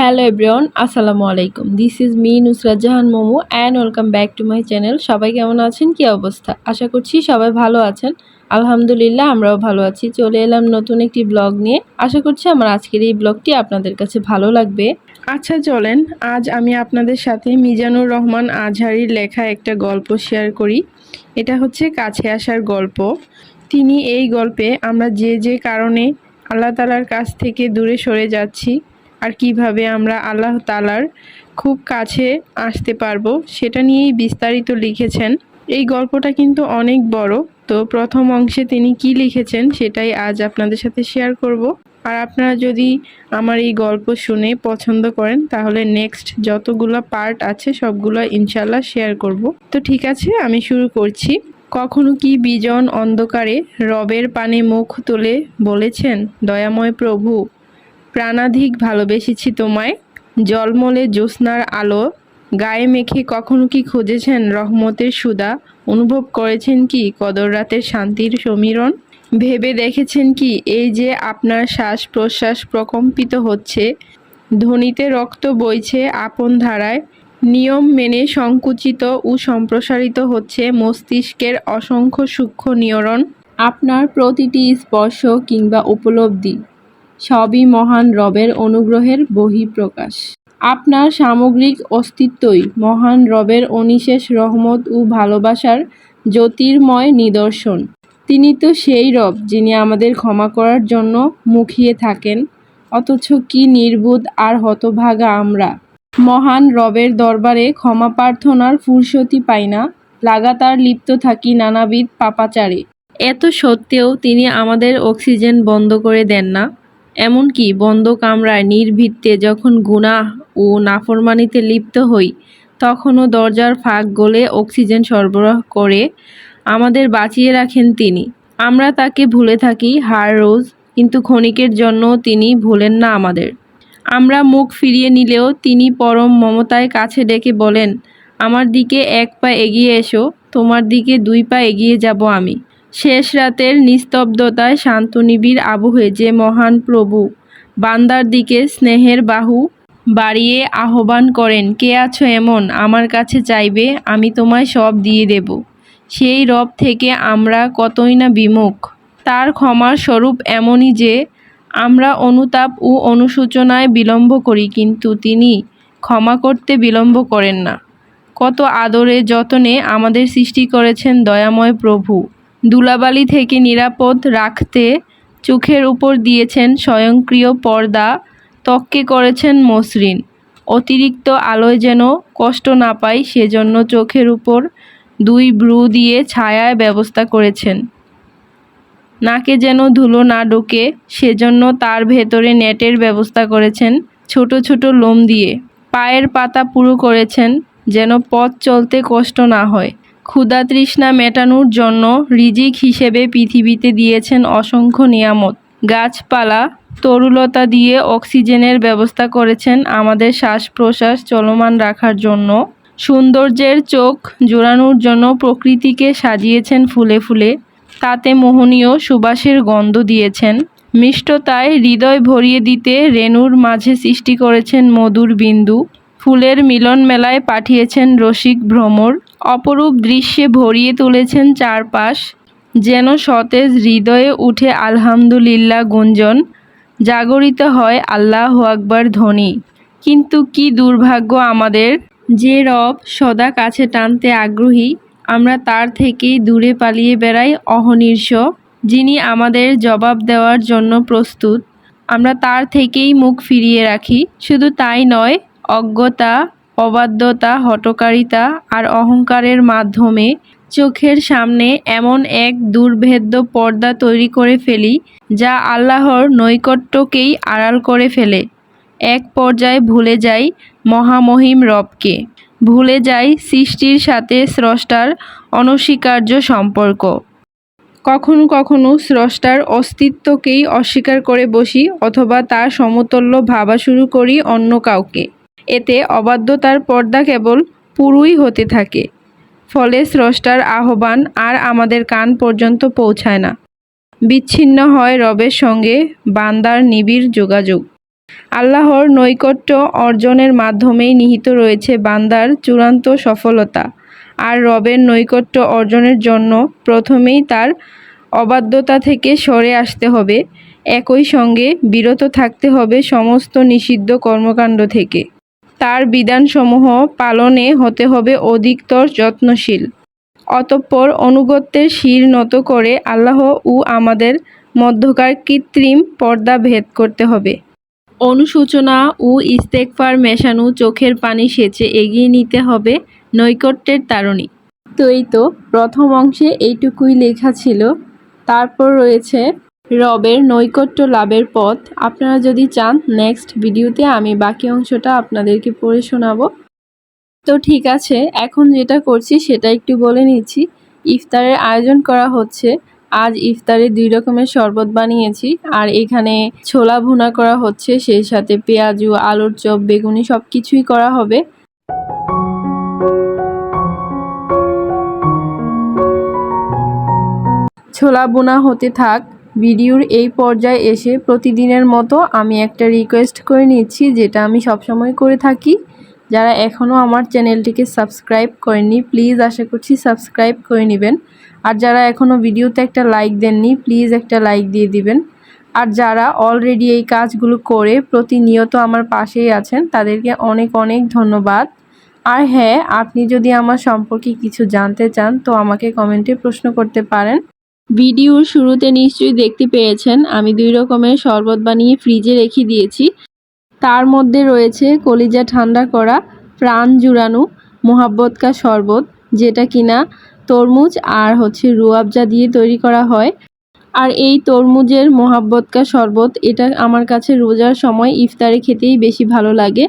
Hello everyone, আসসালামু আলাইকুম। This is me Nusrat Jahan Momo and welcome back to my channel সবাই কেমন আছেন? কি অবস্থা? আশা করছি সবাই ভালো আছেন। আলহামদুলিল্লাহ, আমরাও ভালো আছি। চলে এলাম নতুন একটি ব্লগ নিয়ে। আশা করছি আমার আজকের এই ব্লগটি আপনাদের কাছে ভালো লাগবে। আচ্ছা চলেন। আজ আমি আপনাদের সাথে মিজানুর রহমান আজহারির লেখা একটা গল্প শেয়ার করি। এটা হচ্ছে কাছে আসার গল্প। তিনি এই গল্পে আমরা যে যে কারণে আল্লাহ তালার কাছ থেকে দূরে সরে যাচ্ছি আর কীভাবে আমরা আল্লাহ তালার খুব কাছে আসতে পারব, সেটা নিয়েই বিস্তারিত লিখেছেন। এই গল্পটা কিন্তু অনেক বড়। তো প্রথম অংশে তিনি কি লিখেছেন সেটাই আজ আপনাদের সাথে শেয়ার করব। আর আপনারা যদি আমার এই গল্প শুনে পছন্দ করেন, তাহলে নেক্সট যতগুলো পার্ট আছে, সবগুলো ইনশাল্লাহ শেয়ার করব। তো ঠিক আছে, আমি শুরু করছি। কখনো কি বিজন অন্ধকারে রবের পানে মুখ তুলে বলেছেন, দয়াময় প্রভু প্রাণাধিক ভালোবেসেছি তোমায়। জলমলে জ্যোৎস্নার আলো, গায়ে মেখে কখনো কি খুঁজেছেন রহমতের সুদা? অনুভব করেছেন কি কদর রাতের শান্তির সমীরণ? ভেবে দেখেছেন কি এই যে আপনার শ্বাস প্রশ্বাস প্রকম্পিত হচ্ছে? ধ্বনিতে রক্ত বইছে আপন ধারায়। নিয়ম মেনে সংকুচিত ও সম্প্রসারিত হচ্ছে মস্তিষ্কের অসংখ্য সূক্ষ্ম নিয়রণ। আপনার প্রতিটি স্পর্শ কিংবা উপলব্ধি সবই মহান রবের অনুগ্রহের বহিঃপ্রকাশ। আপনার সামগ্রিক অস্তিত্বই মহান রবের অনিশেষ রহমত ও ভালোবাসার জ্যোতির্ময় নিদর্শন। তিনি তো সেই রব যিনি আমাদের ক্ষমা করার জন্য মুখিয়ে থাকেন, অথচ কি নির্বোধ আর হতভাগা আমরা। মহান রবের দরবারে ক্ষমা প্রার্থনার ফুরসতি পাই না, লাগাতার লিপ্ত থাকি নানাবিধ পাপাচারে। এত সত্ত্বেও তিনি আমাদের অক্সিজেন বন্ধ করে দেন না এমনকি বন্ধ কামরায় নির্ভীতে যখন গুনাহ ও নাফরমানিতে লিপ্ত হই, তখনও দরজার ফাঁক গলে অক্সিজেন সরবরাহ করে আমাদের বাঁচিয়ে রাখেন তিনি। আমরা তাকে ভুলে থাকি হার রোজ, কিন্তু ক্ষণিকের জন্য তিনি ভুলেন না আমাদের। আমরা মুখ ফিরিয়ে নিলেও তিনি পরম মমতায় কাছে ডেকে বলেন, আমার দিকে এক পা এগিয়ে এসো, তোমার দিকে দুই পা এগিয়ে যাব আমি। শেষ রাতের নিস্তব্ধতায় শান্ত নিবিড় আবহে যে মহান প্রভু। বান্দার দিকে স্নেহের বাহু বাড়িয়ে আহ্বান করেন, কে আছো এমন? আমার কাছে চাইবে, আমি তোমায় সব দিয়ে দেব। সেই রব থেকে আমরা কতই না বিমুখ। তার ক্ষমার স্বরূপ এমনই যে, আমরা অনুতাপ ও অনুশোচনায় বিলম্ব করি, কিন্তু তিনি ক্ষমা করতে বিলম্ব করেন না। কত আদরে, যতনে আমাদের সৃষ্টি করেছেন দয়াময় প্রভু। দুলাবালি থেকে নিরাপদ রাখতে চোখের উপর দিয়েছেন স্বয়ংক্রিয় পর্দা, ত্বককে করেছেন মসৃণ। অতিরিক্ত আলোয় যেন কষ্ট না পাই সেজন্য চোখের উপর দুই ব্রু দিয়ে ছায়ায় ব্যবস্থা করেছেন। নাকে যেন ধুলো না ঢোকে, সেজন্য তার ভেতরে নেটের ব্যবস্থা করেছেন ছোট ছোট লোম দিয়ে। পায়ের পাতা পুরো করেছেন, যেন পথ চলতে কষ্ট না হয়। ক্ষুধা তৃষ্ণা মেটানোর জন্য রিজিক হিসেবে পৃথিবীতে দিয়েছেন অসংখ্য নিয়ামত। গাছপালা, তরুলতা দিয়ে অক্সিজেনের ব্যবস্থা করেছেন আমাদের শ্বাস প্রশ্বাস চলমান রাখার জন্য। সৌন্দর্যের চোখ জোড়ানোর জন্য প্রকৃতিকে সাজিয়েছেন ফুলে ফুলে। তাতে মোহনীয় সুবাসের গন্ধ দিয়েছেন। মিষ্টতায় হৃদয় ভরিয়ে দিতে রেণুর মাঝে সৃষ্টি করেছেন মধুর বিন্দু। ফুলের মিলন মেলায় পাঠিয়েছেন রসিক ভ্রমর। অপরূপ দৃশ্যে ভরিয়ে তুলেছেন চারপাশ, যেন সতেজ হৃদয়ে উঠে আলহামদুলিল্লাহ গুঞ্জন, জাগরিত হয় আল্লাহ আকবার ধ্বনি। কিন্তু কি দুর্ভাগ্য আমাদের, যে রব সদা কাছে টানতে আগ্রহী, আমরা তার থেকেই দূরে পালিয়ে বেড়াই অহনির্ষ, যিনি আমাদের জবাব দেওয়ার জন্য প্রস্তুত। আমরা তার থেকেই মুখ ফিরিয়ে রাখি, শুধু তাই নয়, অজ্ঞতা অবাধ্যতা হটকারিতা আর অহংকারের মাধ্যমে চোখের সামনে এমন এক দুর্ভেদ্য পর্দা তৈরি করে ফেলি, যা আল্লাহর নৈকট্যকেই আড়াল করে ফেলে। এক পর্যায়ে ভুলে যাই মহামহিম রবকে। ভুলে যাই সৃষ্টির সাথে স্রষ্টার অনস্বীকার্য সম্পর্ক। কখনো কখনো স্রষ্টার অস্তিত্বকেই অস্বীকার করে বসি, অথবা তার সমতুল্য ভাবা শুরু করি অন্য কাউকে। এতে অবাধ্যতার পর্দা কেবল পুরুই হতে থাকে। ফলে স্রষ্টার আহ্বান আর আমাদের কান পর্যন্ত পৌঁছায় না। বিচ্ছিন্ন হয় রবের সঙ্গে বান্দার নিবিড় যোগাযোগ। আল্লাহর নৈকট্য অর্জনের মাধ্যমেই নিহিত রয়েছে বান্দার চূড়ান্ত সফলতা। আর রবের নৈকট্য অর্জনের জন্য প্রথমেই তার অবাধ্যতা থেকে সরে আসতে হবে। একই সঙ্গে বিরত থাকতে হবে সমস্ত নিষিদ্ধ কর্মকাণ্ড থেকে। তার বিধানসমূহ পালনে হতে হবে অধিকতর যত্নশীল। অতঃপর অনুগত্যের শির নত করে আল্লাহ ও আমাদের মধ্যকার কৃত্রিম পর্দা ভেদ করতে হবে। অনুশোচনা ও ইস্তেকফার মেশানো চোখের পানি সেচে এগিয়ে নিতে হবে নৈকট্যের তারণী। তো এই তো প্রথম অংশে এইটুকুই লেখা ছিল। তারপর রয়েছে রবের নৈকট্য লাভের পথ। আপনারা যদি চান নেক্সট ভিডিওতে আমি বাকি অংশটা আপনাদেরকে পড়ে শোনাবো। তো ঠিক আছে, এখন যেটা করছি সেটা একটু বলে নিচ্ছি। ইফতারের আয়োজন করা হচ্ছে। আজ ইফতারে দুই রকমের শরবত বানিয়েছি। আর এখানে ছোলা ভুনা করা হচ্ছে, সেই সাথে পেঁয়াজু, আলুর চপ, বেগুনি সব কিছুই করা হবে। ছোলা বোনা হতে থাক। ভিডিওর এই পর্যায়ে এসে প্রতিদিনের মতো আমি একটা রিকোয়েস্ট করে নিচ্ছি, যেটা আমি সবসময় করে থাকি। যারা এখনও আমার চ্যানেলটিকে সাবস্ক্রাইব করেননি প্লিজ আশা করছি সাবস্ক্রাইব করে নেবেন। আর যারা এখনও ভিডিওতে একটা লাইক দেননি প্লিজ একটা লাইক দিয়ে দিবেন। আর যারা অলরেডি এই কাজগুলো করে প্রতিনিয়ত আমার পাশেই আছেন, তাদেরকে অনেক অনেক ধন্যবাদ। আর হ্যাঁ আপনি যদি আমার সম্পর্কে কিছু জানতে চান, তো আমাকে কমেন্টে প্রশ্ন করতে পারেন। ভিডিওর শুরুতে নিশ্চয়ই দেখতে পেয়েছেন, আমি দুই রকমের শরবত বানিয়ে ফ্রিজে রেখে দিয়েছি। তার মধ্যে রয়েছে কলিজা ঠান্ডা করা প্রাণ জুড়ানো মোহাব্বতকা শরবত, যেটা কিনা তরমুজ আর হচ্ছে রুয়াবজা দিয়ে তৈরি করা হয়। আর এই তরমুজের মোহাব্বতকা শরবত, এটা আমার কাছে রোজার সময় ইফতারে খেতেই বেশি ভালো লাগে।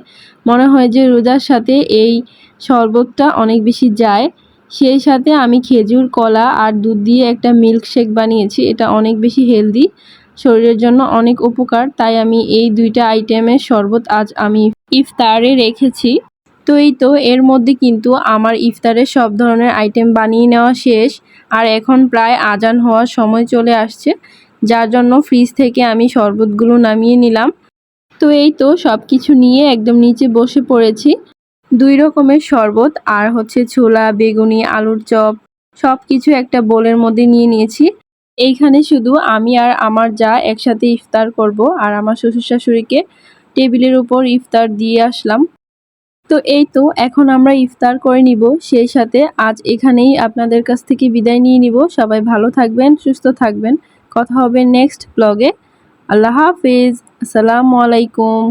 মনে হয় যে রোজার সাথে এই শরবতটা অনেক বেশি যায়। সেই সাথে আমি খেজুর, কলা আর দুধ দিয়ে একটা মিল্ক শেক বানিয়েছি। এটা অনেক বেশি হেলদি, শরীরের জন্য অনেক উপকার। তাই আমি এই দুইটা আইটেমের শরবত আজ আমি ইফতারে রেখেছি। তো এই তো, এর মধ্যে কিন্তু আমার ইফতারের সব ধরনের আইটেম বানিয়ে নেওয়া শেষ। আর এখন প্রায় আজান হওয়ার সময় চলে আসছে, যার জন্য ফ্রিজ থেকে আমি শরবতগুলো নামিয়ে নিলাম। তো এই তো সব কিছু নিয়ে একদম নিচে বসে পড়েছি। দুই রকমের শরবত, আর হচ্ছে ছোলা, বেগুনি, আলুর চপ সব কিছু একটা বোলের মধ্যে নিয়ে নিয়েছি। এইখানে শুধু আমি আর আমার যা একসাথে ইফতার করব আর আমার শ্বশুর শাশুড়িকে টেবিলের উপর ইফতার দিয়ে আসলাম। তো এই তো, এখন আমরা ইফতার করে নিব। সেই সাথে আজ এখানেই আপনাদের কাছ থেকে বিদায় নিয়ে নিব। সবাই ভালো থাকবেন, সুস্থ থাকবেন। কথা হবে নেক্সট ব্লগে। আল্লাহ হাফিজ। আসসালামু আলাইকুম।